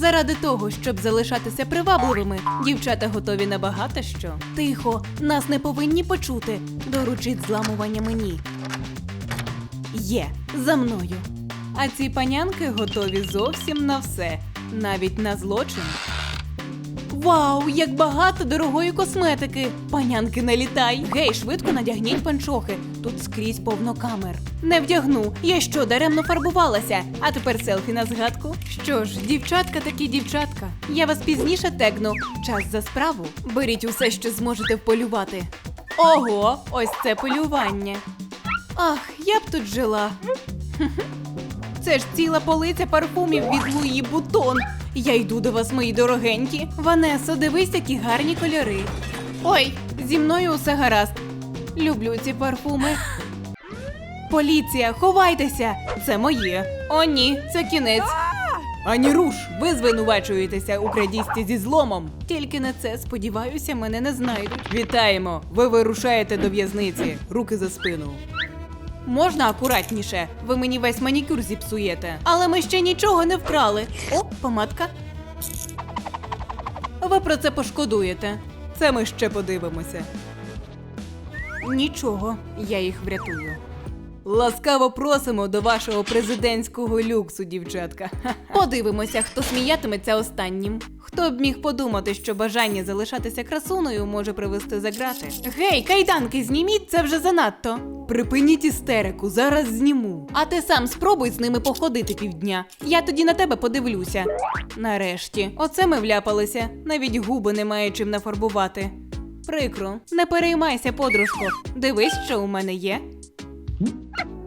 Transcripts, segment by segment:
Заради того, щоб залишатися привабливими, дівчата готові на багато що. Тихо, нас не повинні почути. Доручить зламування мені. Є, за мною. А ці панянки готові зовсім на все, навіть на злочин. Вау, як багато дорогої косметики! Панянки, не літай! Гей, швидко надягніть панчохи. Тут скрізь повно камер. Не вдягну. Я що, даремно фарбувалася? А тепер селфі на згадку. Що ж, дівчатка такі дівчатка. Я вас пізніше тегну. Час за справу. Беріть усе, що зможете вполювати. Ого, ось це полювання. Ах, я б тут жила. Це ж ціла полиця парфумів від Луї Бутон. Я йду до вас, мої дорогенькі. Ванесо, дивись, які гарні кольори. Ой, зі мною усе гаразд. Люблю ці парфуми. Поліція, ховайтеся! Це моє. О, ні, це кінець. Ані руш, ви звинувачуєтеся у крадісті зі зломом. Тільки на це, сподіваюся, мене не знайдуть. Вітаємо! Ви вирушаєте до в'язниці. Руки за спину. Можна акуратніше? Ви мені весь манікюр зіпсуєте. Але ми ще нічого не вкрали. О, помадка. Ви про це пошкодуєте. Це ми ще подивимося. Нічого, я їх врятую. Ласкаво просимо до вашого президентського люксу, дівчатка. Подивимося, хто сміятиметься останнім. Хто б міг подумати, що бажання залишатися красуною може привести за грати. Гей, кайданки, зніміть, це вже занадто. Припиніть істерику, зараз зніму. А ти сам спробуй з ними походити півдня. Я тоді на тебе подивлюся. Нарешті, оце ми вляпалися. Навіть губи немає чим нафарбувати. Прикро, не переймайся, подружко. Дивись, що у мене є.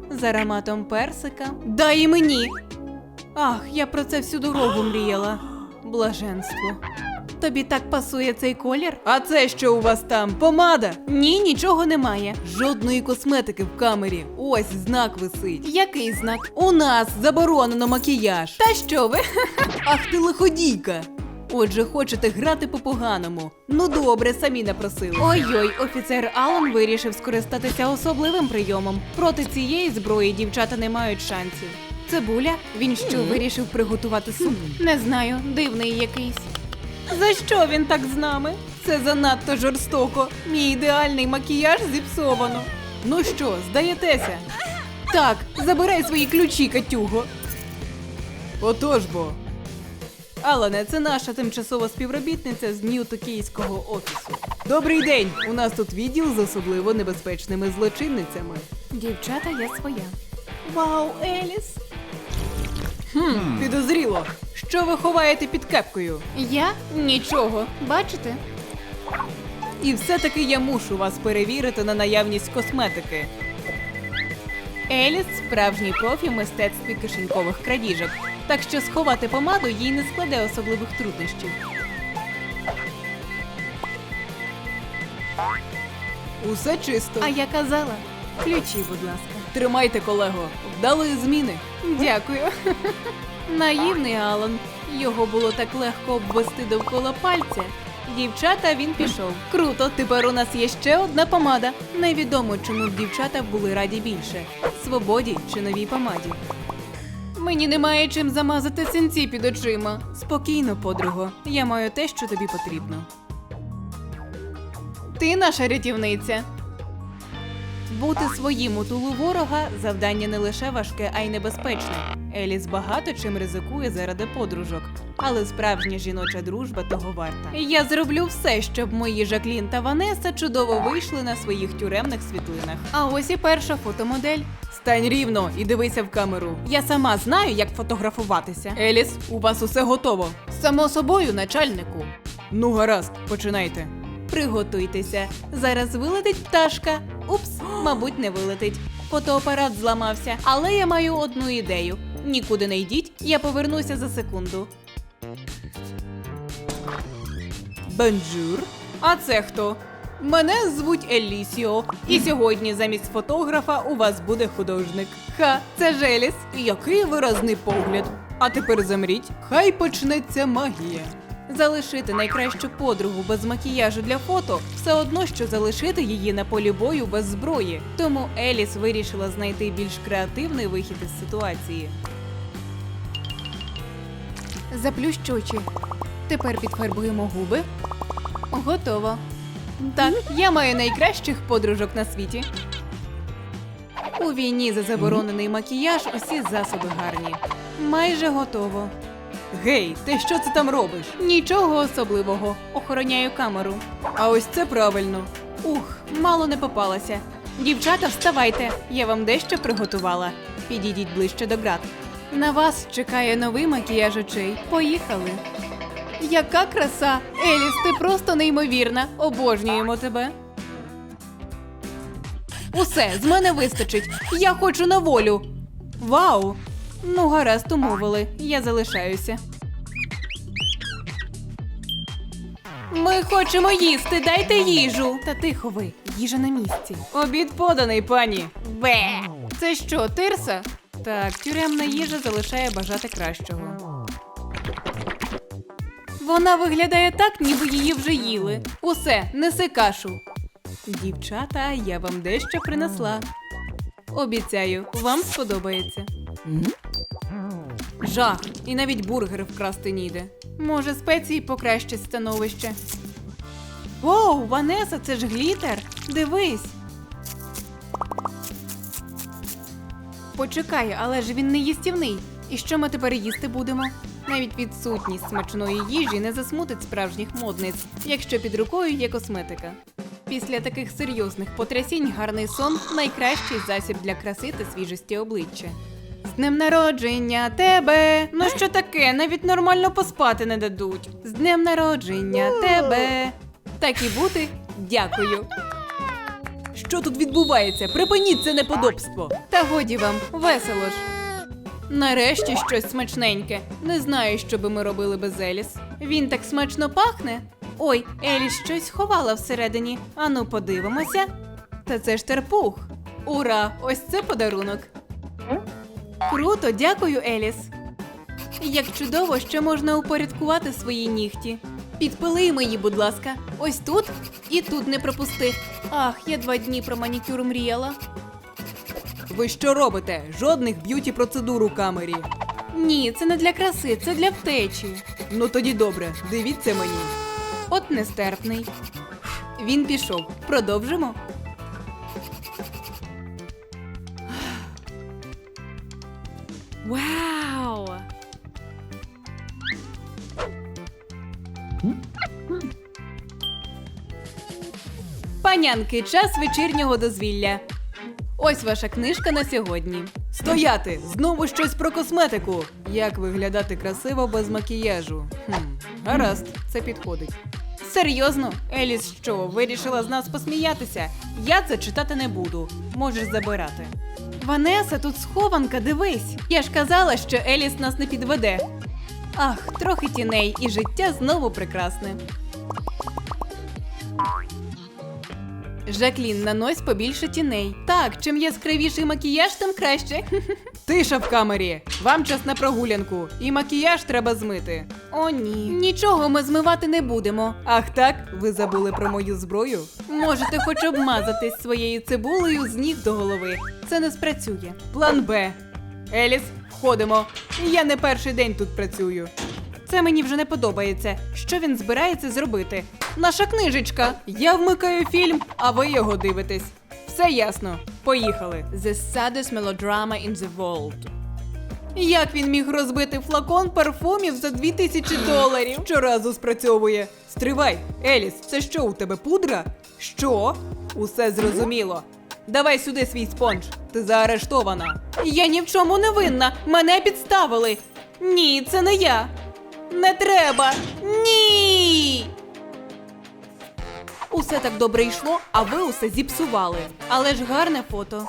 З ароматом персика. Дай і мені. Ах, я про це всю дорогу мріяла. Блаженство. Тобі так пасує цей колір? А це що у вас там? Помада? Ні, нічого немає. Жодної косметики в камері. Ось знак висить. Який знак? У нас заборонено макіяж. Та що ви? Ах ти лиходійка. Отже, хочете грати по-поганому. Ну добре, самі напросили. Ой-ой, офіцер Алан вирішив скористатися особливим прийомом. Проти цієї зброї дівчата не мають шансів. Цибуля? Він що вирішив приготувати суп? Не знаю, дивний якийсь. За що він так з нами? Це занадто жорстоко. Мій ідеальний макіяж зіпсовано. Ну що, здаєтеся? Так, забирай свої ключі, Катюго. Отож бо. Алане, це наша тимчасова співробітниця з Нью-Токійського офісу. Добрий день! У нас тут відділ з особливо небезпечними злочинницями. Дівчата, я своя. Вау, Еліс! Хм, підозріло. Що ви ховаєте під кепкою? Я? Нічого. Бачите? І все-таки я мушу вас перевірити на наявність косметики. Еліс справжній профі в мистецтві кишенькових крадіжок, так що сховати помаду їй не складе особливих труднощів. Усе чисто. А я казала. Ключі, будь ласка. Тримайте, колего. Вдалої зміни. Дякую. Наївний Алан. Його було так легко обвести довкола пальця. Дівчата він пішов. Круто, тепер у нас є ще одна помада. Невідомо, чому б дівчата були раді більше: свободі чи новій помаді. Мені немає чим замазати синці під очима. Спокійно, подруго. Я маю те, що тобі потрібно. Ти наша рятівниця. Бути своїм у тулу ворога завдання не лише важке, а й небезпечне. Еліс багато чим ризикує заради подружок, але справжня жіноча дружба того варта. Я зроблю все, щоб мої Жаклін та Ванеса чудово вийшли на своїх тюремних світлинах. А ось і перша фотомодель. Стань рівно і дивися в камеру. Я сама знаю, як фотографуватися. Еліс, у вас усе готово. Само собою, начальнику. Ну, гаразд, починайте. Приготуйтеся. Зараз вилетить пташка. Упс, мабуть, не вилетить. Фотоапарат зламався, але я маю одну ідею. Нікуди не йдіть, я повернуся за секунду. Бонжур. А це хто? Мене звуть Елісіо, і сьогодні замість фотографа у вас буде художник. Ха, це Желіс. Який виразний погляд. А тепер замріть, хай почнеться магія. Залишити найкращу подругу без макіяжу для фото все одно, що залишити її на полі бою без зброї. Тому Еліс вирішила знайти більш креативний вихід із ситуації. Заплющ очі. Тепер підфарбуємо губи. Готово. Так, я маю найкращих подружок на світі. У війні за заборонений макіяж усі засоби гарні. Майже готово. Гей, ти що це там робиш? Нічого особливого. Охороняю камеру. А ось це правильно. Ух, мало не попалася. Дівчата, вставайте, я вам дещо приготувала. Підійдіть ближче до град. На вас чекає новий макіяж очей. Поїхали. Яка краса! Еліс, ти просто неймовірна. Обожнюємо тебе. Усе, з мене вистачить. Я хочу на волю. Вау! Ну, гаразд, умовили. Я залишаюся. Ми хочемо їсти, дайте їжу. Та тихо ви, їжа на місці. Обід поданий, пані. Бе. Це що, тирса? Так, тюремна їжа залишає бажати кращого. Вона виглядає так, ніби її вже їли. Усе, неси кашу. Дівчата, я вам дещо принесла. Обіцяю, вам сподобається. Жах, і навіть бургер вкрасти ніде. Може, спеції покращать становище. Воу, Ванеса, це ж глітер. Дивись. Почекай, але ж він не їстівний. І що ми тепер їсти будемо? Навіть відсутність смачної їжі не засмутить справжніх модниць, якщо під рукою є косметика. Після таких серйозних потрясінь гарний сон найкращий засіб для краси та свіжості обличчя. З днем народження тебе! Ну що таке? Навіть нормально поспати не дадуть. З днем народження тебе! Так і бути, дякую. Що тут відбувається? Припиніть це неподобство. Та годі вам, весело ж. Нарешті щось смачненьке. Не знаю, що би ми робили без Еліс. Він так смачно пахне. Ой, Еліс щось ховала всередині. Ану, подивимося. Та це ж терпух. Ура! Ось це подарунок. Круто, дякую, Еліс. Як чудово, що можна упорядкувати свої нігті. Підпили мої, будь ласка, ось тут і тут не пропусти. Ах, я два дні про манікюр мріяла. Ви що робите? Жодних б'юті процедур у камері. Ні, це не для краси, це для втечі. Ну тоді добре, дивіться мені. От нестерпний. Він пішов. Продовжимо. Вау! Панянки, час вечірнього дозвілля. Ось ваша книжка на сьогодні. Стояти! Знову щось про косметику. Як виглядати красиво без макіяжу? Хм, гаразд, це підходить. Серйозно, Еліс, що вирішила з нас посміятися? Я це читати не буду. Можеш забирати. Ванеса, тут схованка, дивись. Я ж казала, що Еліс нас не підведе. Ах, трохи тіней, і життя знову прекрасне. Жаклін, нанось побільше тіней. Так, чим яскравіший макіяж, тим краще. Тиша в камері. Вам час на прогулянку. І макіяж треба змити. О, ні. Нічого ми змивати не будемо. Ах так, ви забули про мою зброю? Можете хоч обмазатись своєю цибулею з ніг до голови. Це не спрацює. План Б. Еліс, входимо. Я не перший день тут працюю. Це мені вже не подобається. Що він збирається зробити? Наша книжечка. Я вмикаю фільм, а ви його дивитесь. Все ясно. Поїхали. The saddest melodrama in the world. Як він міг розбити флакон парфумів за 2000 доларів? Щоразу спрацьовує. Стривай, Еліс, це що у тебе пудра? Що? Усе зрозуміло. Давай сюди свій спонж. Ти заарештована. Я ні в чому не винна. Мене підставили. Ні, це не я. Не треба. Ні. Усе так добре йшло, а ви усе зіпсували. Але ж гарне фото.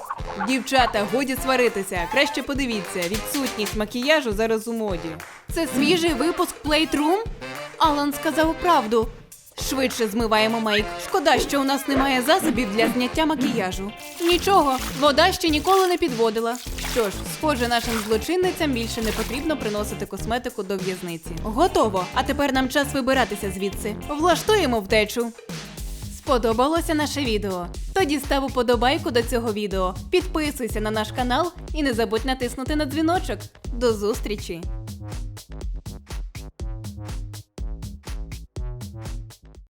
Дівчата, годі сваритися. Краще подивіться, відсутність макіяжу зараз у моді. Це свіжий випуск Playroom? Алан сказав правду. Швидше змиваємо мейк. Шкода, що у нас немає засобів для зняття макіяжу. Нічого, вода ще ніколи не підводила. Що ж, схоже, нашим злочинницям більше не потрібно приносити косметику до в'язниці. Готово. А тепер нам час вибиратися звідси. Влаштуємо втечу. Сподобалося наше відео? Тоді став уподобайку до цього відео, підписуйся на наш канал і не забудь натиснути на дзвіночок. До зустрічі!